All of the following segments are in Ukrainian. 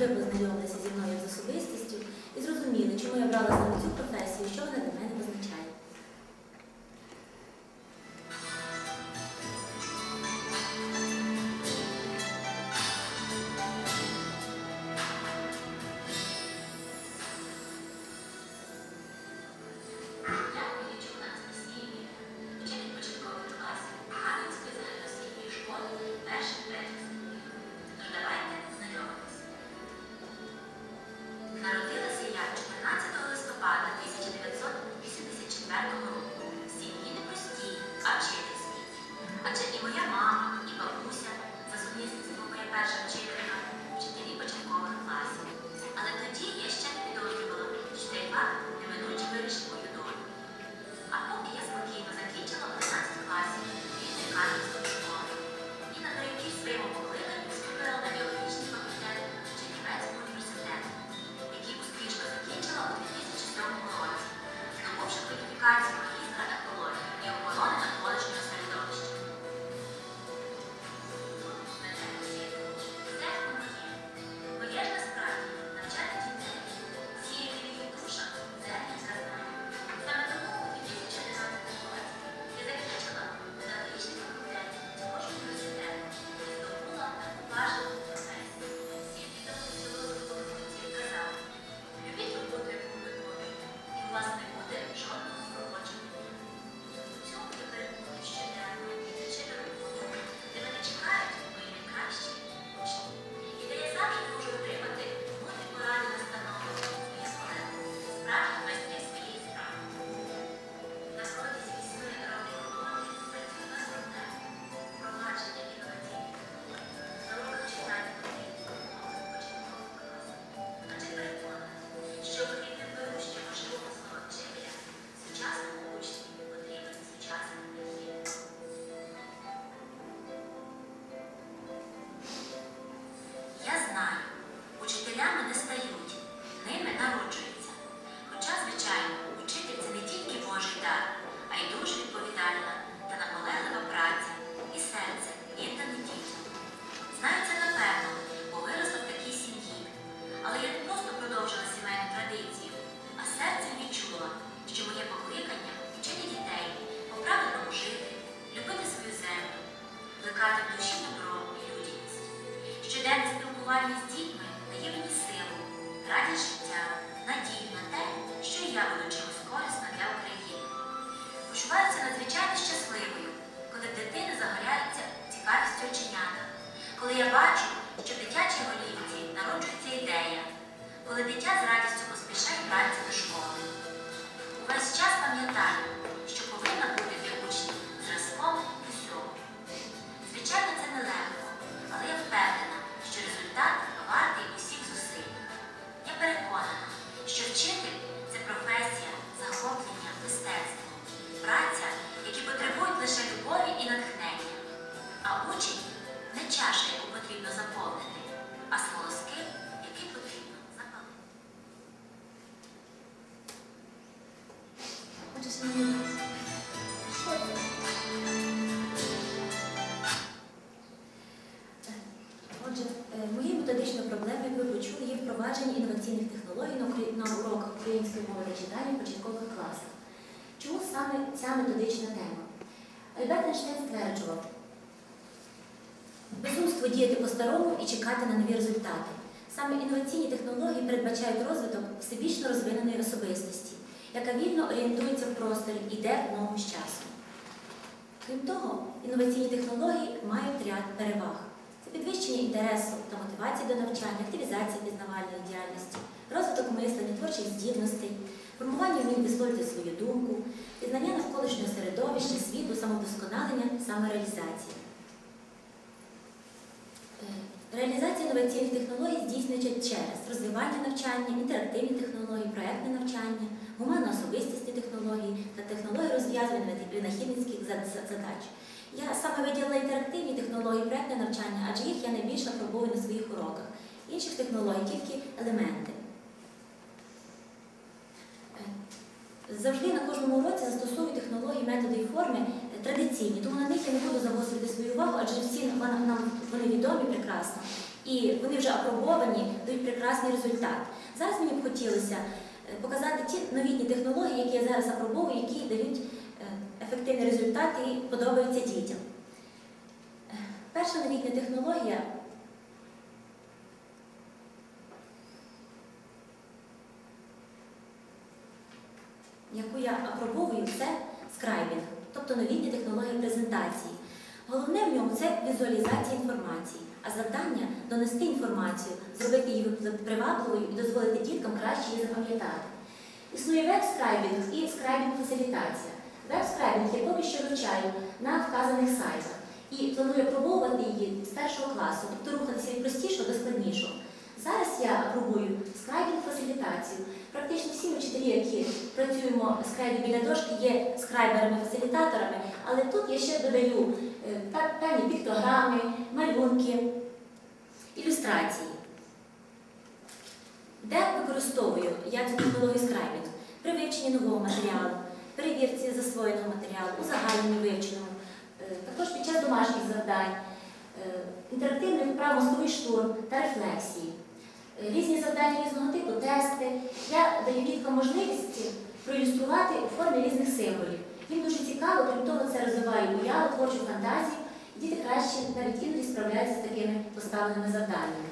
Ви познайомилися зі мною з особистістю і зрозуміли, чому я бралася на цю професію, що вона для мене визначає. God's коли я бачу, що в дитячій голівці народжується ідея, коли дитя зраджує впровадження інноваційних технологій на уроках української мови та читання в початкових класах. Чому саме ця методична тема? Альберт Ейнштейн стверджував, безумство діяти по-старому і чекати на нові результати. Саме інноваційні технології передбачають розвиток всебічно розвиненої особистості, яка вільно орієнтується в просторі і йде в ногу з часом. Крім того, інноваційні технології мають ряд переваг підвищення інтересу та мотивації до навчання, активізації пізнавальної діяльності, розвиток мислення, творчих здібностей, формування вмінь висловлювати свою думку, пізнання навколишнього середовища, світу, самодосконалення, самореалізації. Е, реалізація інноваційних технологій здійснюється через розвивання навчання, інтерактивні технології, проєктне навчання, гуманно-особистісні технології та технології розв'язування винахідницьких задач. Я саме виділила інтерактивні технології проєктне навчання, адже їх я найбільше пробую на своїх уроках. Інших технологій тільки елементи. Завжди на кожному уроці застосовую технології, методи і форми е, традиційні, тому на них я не буду загострити свою увагу, адже всі нам вони відомі прекрасно. І вони вже апробовані, дають прекрасний результат. Зараз мені б хотілося е, показати ті новітні технології, які я зараз апробовую, які дають ефективний результат і подобаються дітям. Перша новітня технологія яку я апробовую, це скрайбінг, тобто новітні технології презентації. Головне в ньому це візуалізація інформації, а завдання донести інформацію, зробити її привабливою і дозволити діткам краще її запам'ятати. Існує веб-скрайбінг і скрайбінг-фасилітація. Веб-скрайбінг я поки що вивчаю на вказаних сайтах і планую пробувати її з першого класу, тобто рухатися від простішого до складнішого. Зараз я пробую скрайбінг-фасилітацію. Практично всі вчителі, які працюємо в скрайбі біля дошки, є скрайберами-фасилітаторами, але тут я ще додаю е, певні піктограми, малюнки, ілюстрації. Де використовую я цю технологію скрайбінг? При вивченні нового матеріалу, перевірці засвоєного матеріалу, узагальненні вивченого, е, також під час домашніх завдань, е, інтерактивних вправ мозковий штурм та рефлексії. Е, Різні завдання різного типу, тести. Я даю діткам можливість проілюструвати у формі різних символів. Їм дуже цікаво, крім того, це розвиває уяву, творчу фантазію, і діти краще навіть іноді справляються з такими поставленими завданнями.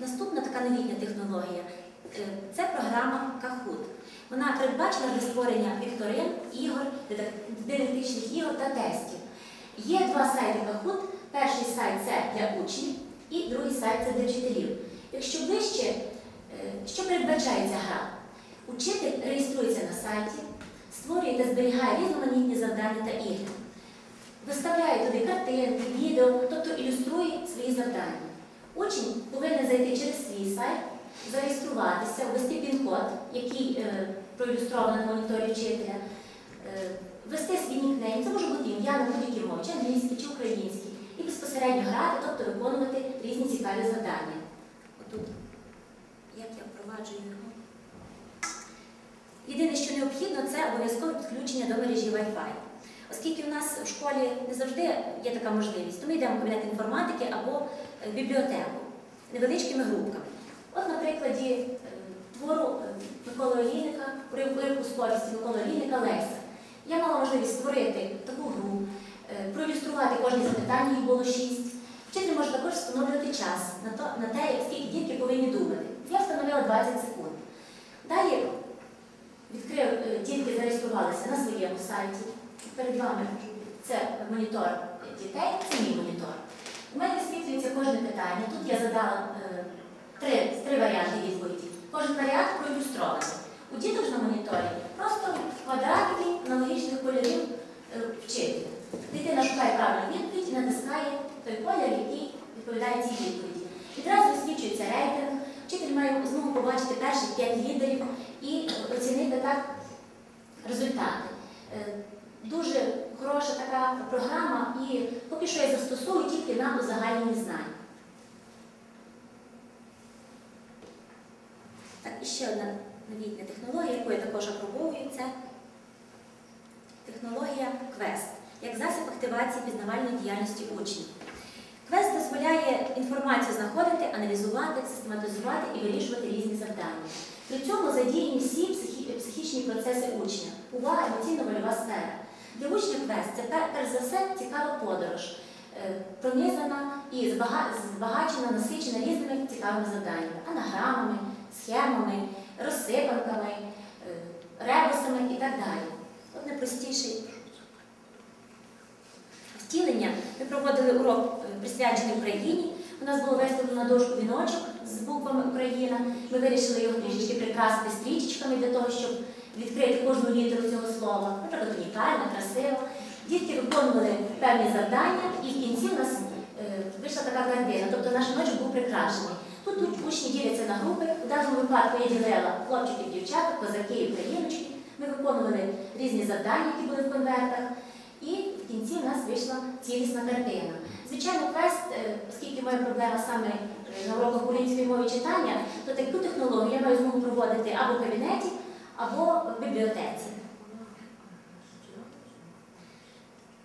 Наступна така новітня технологія це програма Kahoot. Вона передбачена для створення вікторин, ігор, дидак- дидактичних ігор та тестів. Є два сайти Kahoot. Перший сайт це для учнів і другий сайт це для вчителів. Якщо ближче, е, що передбачає ця гра? Учитель реєструється на сайті, створює та зберігає різноманітні завдання та ігри. Виставляє туди картинки, відео, тобто ілюструє свої завдання. Учень повинен зайти через свій сайт, зареєструватися, ввести пін-код, який е, проілюстрований на моніторі вчителя, е, ввести свій нікнейм, це може бути ім'я на будь-якій мові, чи англійській, чи українській, і безпосередньо грати, тобто виконувати різні цікаві завдання. Отут, як я впроваджую його. Єдине, що необхідно, це обов'язкове підключення до мережі Wi-Fi. Оскільки у нас в школі не завжди є така можливість, то ми йдемо в кабінет інформатики або е, в бібліотеку невеличкими групками. От на прикладі е, твору е, Миколи Олійника, уривку з повісті Миколи Олійника Леся. Я мала можливість створити таку гру, е, проілюструвати кожне запитання, їх було шість. Вчитель може також встановлювати час на, то, на те, скільки дітки повинні думати. Я встановила 20 секунд. Далі відкрив, дітки зареєструвалися на своєму сайті. Перед вами це монітор дітей, це мій монітор. У мене висвітлюється кожне питання. Тут я задала три, три варіанти відповіді. Кожен варіант проілюстрований. У діток на моніторі просто квадратики аналогічних кольорів е, вчителя. Дитина шукає правильну відповідь і натискає той колір, який відповідає цій відповіді. Відразу висвічується рейтинг. Вчитель має змогу побачити перших п'ять лідерів і оцінити так результати. Е, Дуже хороша така програма, і поки що я застосовую тільки на узагальнені знання. Так, і ще одна новітня технологія, яку я також апробовую, це технологія Квест, як засіб активації пізнавальної діяльності учнів. Квест дозволяє інформацію знаходити, аналізувати, систематизувати і вирішувати різні завдання. При цьому задіяні всі психі- психічні процеси учня, увага, емоційно-вольова сфера. Для учня квест це перш за все цікава подорож, е, пронизана і збагачена, насичена різними цікавими завданнями, анаграмами, схемами, розсипанками, е, ребусами і так далі. От найпростіший втілення. Ми проводили урок е, присвячений Україні. У нас було виставлено на дошку віночок з буквами Україна. Ми вирішили його трішечки прикрасити стрічечками для того, щоб відкрити кожну літеру цього слова. Наприклад, унікально, красиво. Дітки виконували певні завдання, і в кінці у нас е, вийшла така картина. Тобто наш віночок був прикрашений. Тут учні діляться на групи. У даному випадку я ділила хлопчиків, дівчата, козаки і україночки. Ми виконували різні завдання, які були в конвертах. І в кінці у нас вийшла цілісна картина. Звичайно, квест, оскільки моя проблема саме е, на уроках української мови читання, то таку технологію я маю змогу проводити або в кабінеті, або в бібліотеці.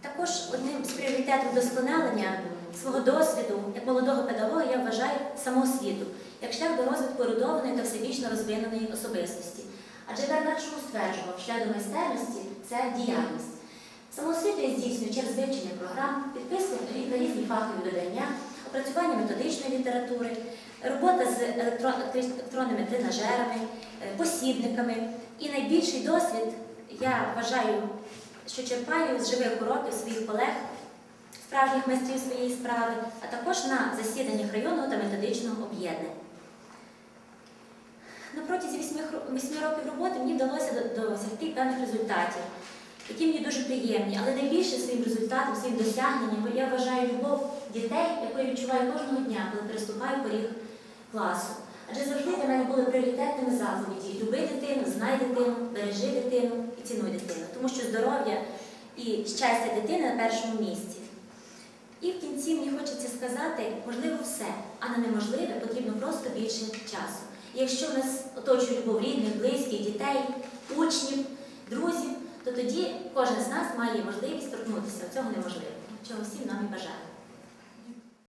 Також одним з пріоритетів вдосконалення свого досвіду, як молодого педагога, я вважаю самоосвіту, як шлях до розвитку ерудованої та всебічно розвиненої особистості. Адже Бернард Шоу стверджував, шлях до майстерності це діяльність. Самоосвіту я здійснюю через вивчення програм, підписку на різні фахові видання, опрацювання методичної літератури, робота з електронними тренажерами, е, посібниками. І найбільший досвід я вважаю, що черпаю з живих уроків своїх колег, справжніх майстрів своєї справи, а також на засіданнях районного та методичного об'єднання. На протязі восьми років роботи мені вдалося досягти певних результатів, які мені дуже приємні, але найбільше своїм результатом, своїм досягненням я вважаю любов дітей, яку я відчуваю кожного дня, коли переступаю поріг класу. Адже завжди для мене були пріоритетними заповіді люби дитину, знай дитину, бережи дитину і цінуй дитину, тому що здоров'я і щастя дитини на першому місці. І в кінці мені хочеться сказати, можливо, все, а на неможливе потрібно просто більше часу. І якщо нас оточує любов рідних, близьких, дітей, учнів, друзів, то тоді кожен з нас має можливість торкнутися цього неможливого, чого всім нам і бажаю.